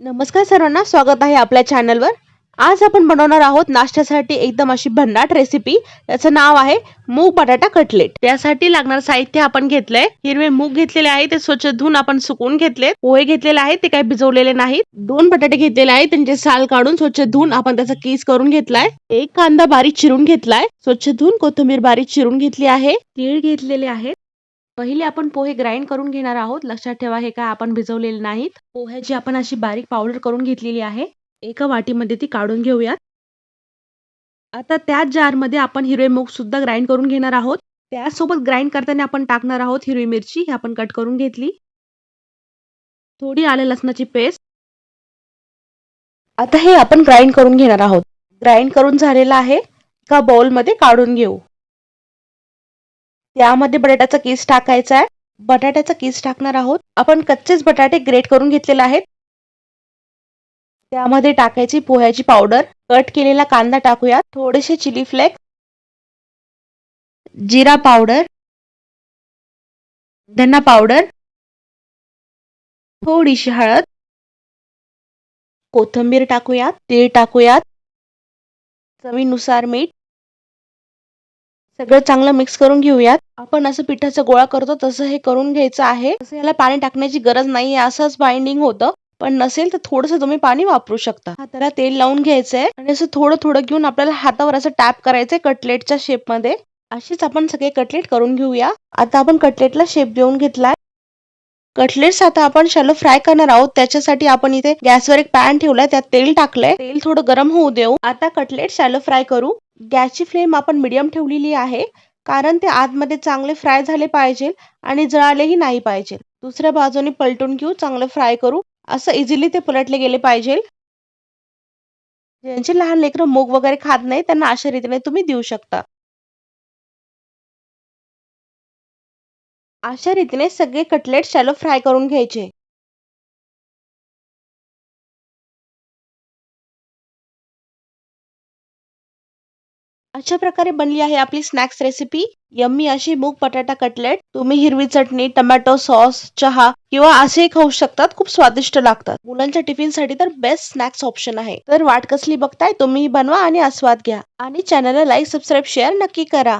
नमस्कार सर्वांना स्वागत आहे आपल्या चॅनलवर आज आपण बनवणार आहोत नाश्त्यासाठी एकदम अशी भन्नाट रेसिपी त्याचं नाव आहे मूग बटाटा कटलेट त्यासाठी लागणार साहित्य आपण घेतलंय. हिरवे मूग घेतलेले आहे ते स्वच्छ धुवून आपण सुकवून घेतले पोहे घेतलेले आहेत ते काही भिजवलेले नाहीत. दोन बटाटे घेतलेले आहेत त्यांचे साल काढून स्वच्छ धुवून आपण त्याचा केस करून घेतलाय. एक कांदा बारीक चिरून घेतलाय. स्वच्छ धुवून कोथिंबीर बारीक चिरून घेतली आहे. तीळ घेतलेले आहेत. पहिले आपण पोहे ग्राइंड करून घेणार आहोत. लक्षात ठेवा हे काय आपण भिजवलेले नाहीत. पोह्याची आपण अशी बारीक पावडर करून घेतलेली आहे. एका वाटीमध्ये ती काढून घेऊयात. आता त्याच जार आपण हिरवे मूग सुद्धा ग्राइंड करून घेणार आहोत. त्यासोबत ग्राइंड करताना आपण टाकणार आहोत हिरवी मिरची. ही आपण कट करून घेतली. थोडी आले लसणाची पेस्ट आता हे आपण ग्राइंड करून घेणार आहोत. ग्राइंड करून झालेलं आहे. का बाउलमध्ये काढून घेऊ. त्यामध्ये बटाट्याचा किस टाकायचा आहे. बटाट्याचा किस टाकणार आहोत. आपण कच्चेच बटाटे ग्रेट करून घेतलेले आहेत. त्यामध्ये टाकायची पोह्याची पावडर कट केलेला कांदा टाकूया थोडेसे चिली फ्लेक्स जिरा पावडर धना पावडर थोडीशी हळद. कोथिंबीर टाकूयात. तीळ टाकूयात. चवीनुसार मीठ. सगळं चांगलं मिक्स करून घेऊयात. आपण असं पिठाचा गोळा करतो तसं हे करून घ्यायचं आहे. तसं याला पाणी टाकण्याची गरज नाही असंच बाइंडिंग होतं. पण नसेल तर थोडस तुम्ही पाणी वापरू शकता. हाताला तेल लावून घ्यायचंय. आणि असं थोडं थोडं घेऊन आपल्याला हातावर असं टॅप करायचंय कटलेटच्या शेपमध्ये. अशीच आपण सगळे कटलेट करून घेऊया. आता आपण कटलेटला शेप देऊन घेतलाय. कटलेट्स आता आपण शॅलो फ्राय करणार आहोत. त्याच्यासाठी आपण इथे गॅसवर एक पॅन ठेवलाय. त्यात तेल टाकलंय. तेल थोडं गरम होऊ देऊ. आता कटलेट शॅलो फ्राय करू. गॅसची फ्लेम आपण मिडियम ठेवलेली आहे कारण ते आतमध्ये चांगले फ्राय झाले पाहिजे आणि जळालेही नाही पाहिजे. दुसऱ्या बाजूने पलटून घेऊ चांगलं फ्राय करू. असं इझिली ते पलटले गेले पाहिजे. ज्यांचे लहान लेकरं मूग वगैरे खात नाही त्यांना अशा रीतीने तुम्ही देऊ शकता. अशा रीतीने सगळे कटलेट शॅलो फ्राय करून घ्यायचे. अशा प्रकारे बनली आहे आपली स्नॅक्स रेसिपी यम्मी अशी मूग बटाटा कटलेट तुम्ही हिरवी चटणी टमॅटो सॉस चहा किंवा असेही खाऊ शकतात खूप स्वादिष्ट लागतात. मुलांच्या टिफिनसाठी तर बेस्ट स्नॅक्स ऑप्शन आहे. तर वाट कसली बघताय तुम्ही बनवा आणि आस्वाद घ्या. आणि चॅनलला लाईक सबस्क्राईब शेअर नक्की करा.